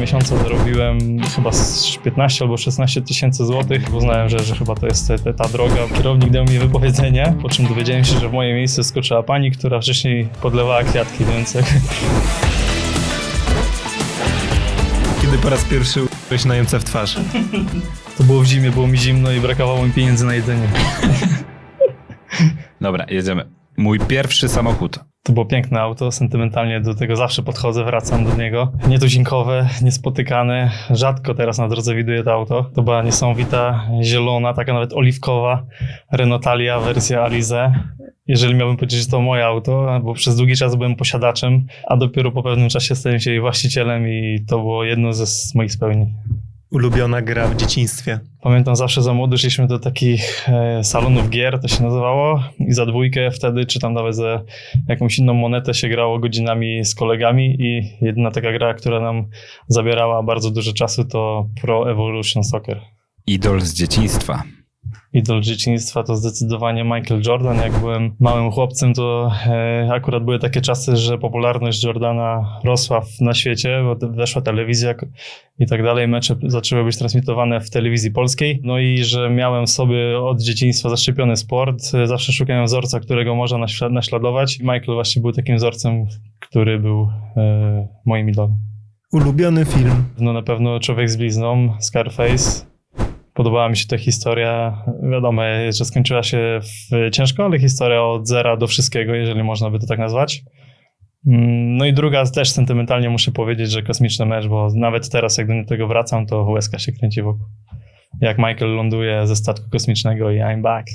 miesiąca zarobiłem chyba z 15 albo 16 tysięcy złotych. Uznałem, że, że chyba to jest ta, ta droga. Kierownik dał mi wypowiedzenie, po czym dowiedziałem się, że w moje miejsce skoczyła pani, która wcześniej podlewała kwiatki, więc Kiedy po raz pierwszy uderzyłeś na Niemca w twarz? to było w zimie, było mi zimno i brakowało mi pieniędzy na jedzenie. Dobra, jedziemy. Mój pierwszy samochód. To było piękne auto, sentymentalnie do tego zawsze podchodzę, wracam do niego. Nietuzinkowe, niespotykane, rzadko teraz na drodze widuję to auto. To była niesamowita, zielona, taka nawet oliwkowa Renault Talia, wersja Alize. Jeżeli miałbym powiedzieć, że to moje auto, bo przez długi czas byłem posiadaczem, a dopiero po pewnym czasie stałem się jej właścicielem i to było jedno ze moich spełnień. Ulubiona gra w dzieciństwie. Pamiętam zawsze za młody szliśmy do takich e, salonów gier, to się nazywało, i za dwójkę wtedy, czy tam nawet za jakąś inną monetę się grało godzinami z kolegami i jedyna taka gra, która nam zabierała bardzo dużo czasu to Pro Evolution Soccer. Idol z dzieciństwa. Idol dzieciństwa to zdecydowanie Michael Jordan. Jak byłem małym chłopcem, to e, akurat były takie czasy, że popularność Jordana rosła w, na świecie, bo weszła telewizja i tak dalej. Mecze zaczęły być transmitowane w telewizji polskiej. No i że miałem w sobie od dzieciństwa zaszczepiony sport. e, Zawsze szukałem wzorca, którego można naśla- naśladować. I Michael właśnie był takim wzorcem, który był e, moim idolem. Ulubiony film. No na pewno Człowiek z blizną, Scarface. Podobała mi się ta historia. Wiadomo, że skończyła się ciężko, ale historia od zera do wszystkiego, jeżeli można by to tak nazwać. Mm, No i druga też sentymentalnie muszę powiedzieć, że kosmiczny mecz, bo nawet teraz jak do tego wracam, to łezka się kręci wokół. Jak Michael ląduje ze statku kosmicznego i I'm back.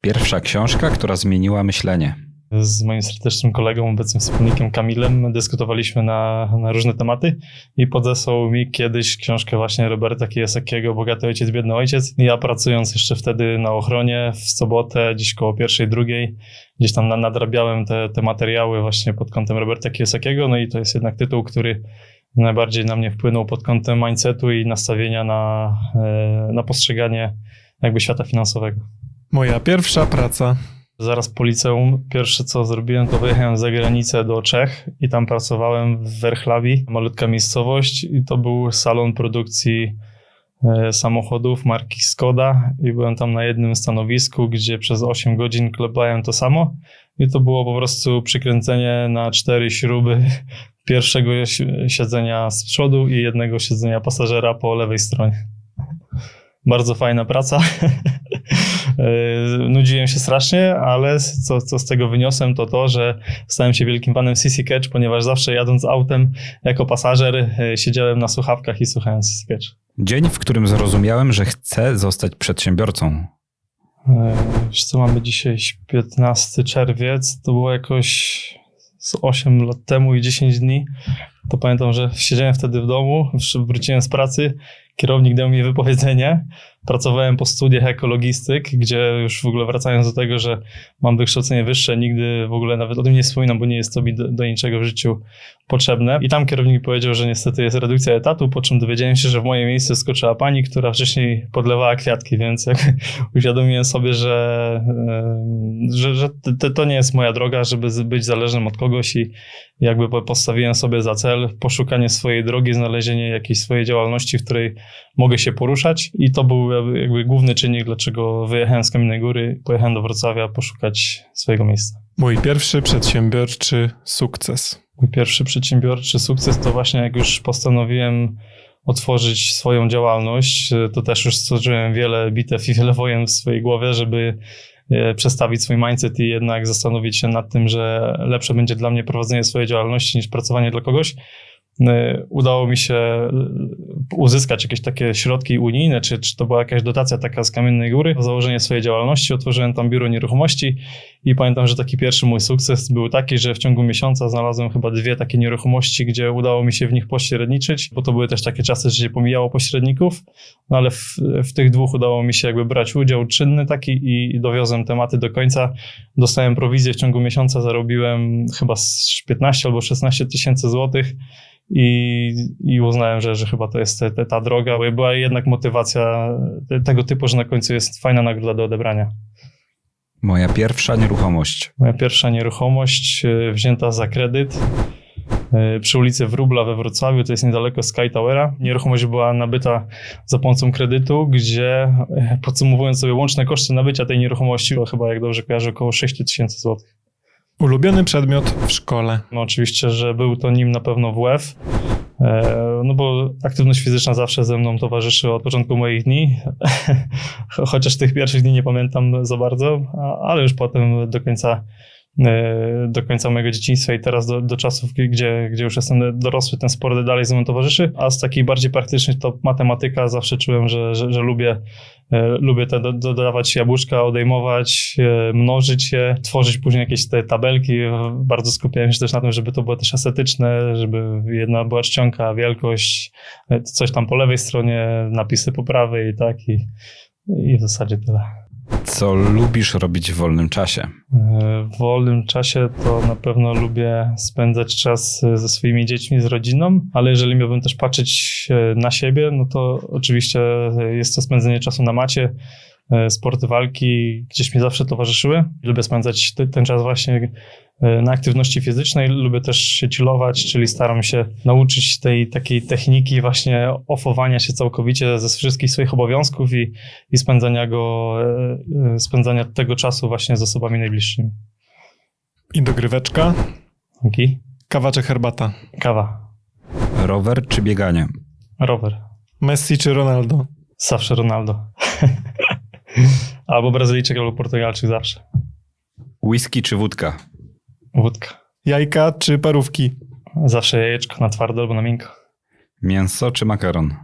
Pierwsza książka, która zmieniła myślenie. Z moim serdecznym kolegą, obecnym wspólnikiem Kamilem, dyskutowaliśmy na, na różne tematy i podesłał mi kiedyś książkę właśnie Roberta Kiyosakiego Bogaty ojciec, biedny ojciec. Ja pracując jeszcze wtedy na ochronie w sobotę, gdzieś koło pierwszej, drugiej, gdzieś tam na- nadrabiałem te, te materiały właśnie pod kątem Roberta Kiyosakiego, no i to jest jednak tytuł, który najbardziej na mnie wpłynął pod kątem mindsetu i nastawienia na, e, na postrzeganie jakby świata finansowego. Moja pierwsza praca. Zaraz po liceum pierwsze co zrobiłem, to wyjechałem za granicę do Czech i tam pracowałem w Werchlawi, malutka miejscowość i to był salon produkcji e, samochodów marki Skoda i byłem tam na jednym stanowisku, gdzie przez 8 godzin klepałem to samo i to było po prostu przykręcenie na cztery śruby pierwszego si- siedzenia z przodu i jednego siedzenia pasażera po lewej stronie. Bardzo fajna praca. E, Nudziłem się strasznie, ale co, co z tego wyniosłem, to to, że stałem się wielkim fanem CC Catch, ponieważ zawsze jadąc autem jako pasażer e, siedziałem na słuchawkach i słuchałem CC Catch. Dzień, w którym zrozumiałem, że chcę zostać przedsiębiorcą. E, Wiesz co, mamy dzisiaj 15 czerwiec, to było jakoś z 8 lat temu i 10 dni. To pamiętam, że siedziałem wtedy w domu, wróciłem z pracy, kierownik dał mi wypowiedzenie. Pracowałem po studiach jako logistyk, gdzie już w ogóle wracając do tego, że mam wykształcenie wyższe, nigdy w ogóle nawet o tym nie wspominam, bo nie jest to mi do, do niczego w życiu potrzebne. I tam kierownik powiedział, że niestety jest redukcja etatu, po czym dowiedziałem się, że w moje miejsce skoczyła pani, która wcześniej podlewała kwiatki, więc jak uświadomiłem sobie, że, że, że to, nie jest moja droga, żeby być zależnym od kogoś i jakby po- postawiłem sobie za cel poszukanie swojej drogi, znalezienie jakiejś swojej działalności, w której mogę się poruszać i to był jakby, główny czynnik, dlaczego wyjechałem z Kamiennej Góry, pojechałem do Wrocławia poszukać swojego miejsca. Mój pierwszy przedsiębiorczy sukces. Mój pierwszy przedsiębiorczy sukces to właśnie jak już postanowiłem otworzyć swoją działalność, to też już stworzyłem wiele bitew i wiele wojen w swojej głowie, żeby przestawić swój mindset i jednak zastanowić się nad tym, że lepsze będzie dla mnie prowadzenie swojej działalności niż pracowanie dla kogoś. E, Udało mi się e, uzyskać jakieś takie środki unijne, czy, czy to była jakaś dotacja taka z Kamiennej Góry, za założenie swojej działalności. Otworzyłem tam biuro nieruchomości i pamiętam, że taki pierwszy mój sukces był taki, że w ciągu miesiąca znalazłem chyba dwie takie nieruchomości, gdzie udało mi się w nich pośredniczyć, bo to były też takie czasy, że się pomijało pośredników, no ale w, w tych dwóch udało mi się jakby brać udział czynny taki i, i dowiozłem tematy do końca. Dostałem prowizję w ciągu miesiąca, zarobiłem chyba z 15 albo 16 tysięcy złotych. I, I uznałem, że, że chyba to jest ta, ta droga. bo Była jednak motywacja te- tego typu, że na końcu jest fajna nagroda do odebrania. Moja pierwsza nieruchomość. Moja pierwsza nieruchomość e, wzięta za kredyt. e, przy ulicy Wróbla we Wrocławiu, to jest niedaleko Sky Towera. Nieruchomość była nabyta za pomocą kredytu, gdzie e, podsumowując sobie łączne koszty nabycia tej nieruchomości, to chyba jak dobrze kojarzę około 6 tysięcy złotych. Ulubiony przedmiot w szkole. No oczywiście, że był to nim na pewno WF, e, no bo aktywność fizyczna zawsze ze mną towarzyszy od początku moich dni, chociaż tych pierwszych dni nie pamiętam za bardzo, ale już potem do końca do końca mojego dzieciństwa i teraz do, do czasów, gdzie, gdzie już jestem dorosły, ten sport dalej ze mną towarzyszy, a z takich bardziej praktycznych to matematyka, zawsze czułem, że, że, że lubię E, Lubię te do, dodawać jabłuszka, odejmować, e, mnożyć je, tworzyć później jakieś te tabelki. E, Bardzo skupiałem się też na tym, żeby to było też estetyczne, żeby jedna była czcionka, wielkość, e, coś tam po lewej stronie, napisy po prawej i tak i, i w zasadzie tyle. Co lubisz robić w wolnym czasie? W wolnym czasie to na pewno lubię spędzać czas ze swoimi dziećmi, z rodziną, ale jeżeli miałbym też patrzeć e, na siebie, no to oczywiście jest to spędzenie czasu na macie. E, Sporty walki gdzieś mi zawsze towarzyszyły. Lubię spędzać te- ten czas właśnie na aktywności fizycznej. Lubię też się chillować, czyli staram się nauczyć tej takiej techniki właśnie ofowania się całkowicie ze wszystkich swoich obowiązków i, i spędzania go, e, e, spędzania tego czasu właśnie z osobami najbliższymi. I dogryweczka. Dzięki. Kawa czy herbata? Kawa, Rower czy bieganie? rower. Messi czy Ronaldo? Zawsze Ronaldo. albo Brazylijczyk, albo Portugalczyk, zawsze. Whisky czy wódka? Wódka. Jajka czy parówki? Zawsze jajeczko na twardo albo na miękko. Mięso czy makaron?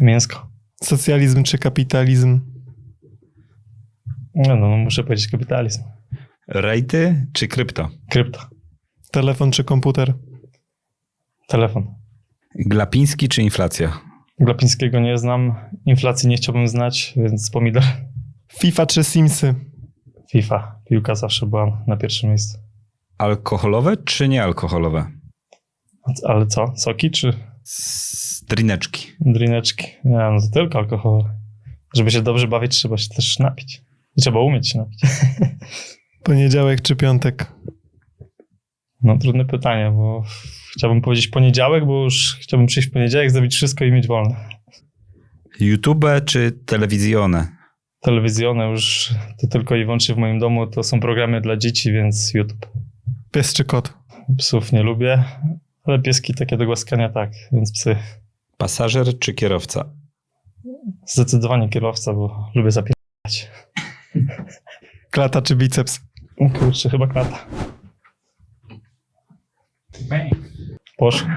Mięsko. Socjalizm czy kapitalizm? No, no, muszę powiedzieć kapitalizm. Rejty czy krypto? Krypto. Telefon czy komputer? Telefon. Glapiński czy inflacja? Glapińskiego nie znam. Inflacji nie chciałbym znać, więc pomidor. FIFA czy Simsy? FIFA. Piłka zawsze była na pierwszym miejscu. Alkoholowe czy niealkoholowe? Ale co? Soki czy Strineczki. drineczki? Nie, no to tylko alkohol. Żeby się dobrze bawić, trzeba się też napić. I trzeba umieć się napić. Poniedziałek czy piątek? No trudne pytanie, bo chciałbym powiedzieć poniedziałek, bo już chciałbym przyjść w poniedziałek, zrobić wszystko i mieć wolne. YouTube czy telewizjone? Telewizjone już to tylko i wyłącznie w moim domu to są programy dla dzieci, więc YouTube. Pies czy kot? Psów nie lubię, ale pieski takie do głaskania tak, więc psy. Pasażer czy kierowca? Zdecydowanie kierowca, bo lubię zapierać. Klata czy biceps? Kurczę, chyba klata. Poszło.